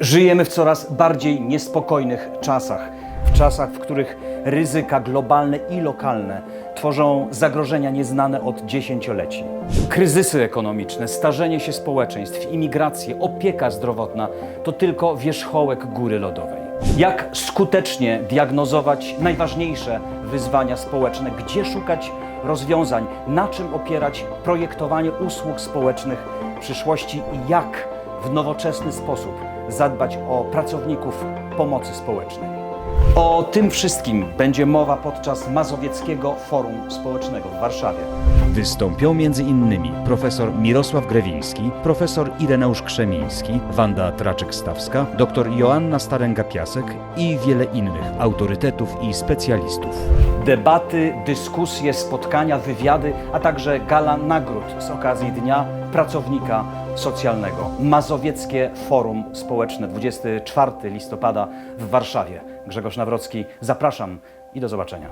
Żyjemy w coraz bardziej niespokojnych czasach. W czasach, w których ryzyka globalne i lokalne tworzą zagrożenia nieznane od dziesięcioleci. Kryzysy ekonomiczne, starzenie się społeczeństw, imigracje, opieka zdrowotna to tylko wierzchołek góry lodowej. Jak skutecznie diagnozować najważniejsze wyzwania społeczne, gdzie szukać rozwiązań, na czym opierać projektowanie usług społecznych przyszłości i jak w nowoczesny sposób zadbać o pracowników pomocy społecznej. O tym wszystkim będzie mowa podczas Mazowieckiego Forum Społecznego w Warszawie. Wystąpią m.in. profesor Mirosław Grewiński, profesor Ireneusz Krzemiński, Wanda Traczek-Stawska, dr Joanna Staręga-Piasek i wiele innych autorytetów i specjalistów. Debaty, dyskusje, spotkania, wywiady, a także gala nagród z okazji Dnia Pracownika Socjalnego. Mazowieckie Forum Społeczne 24 listopada w Warszawie. Grzegorz Nawrocki, zapraszam i do zobaczenia.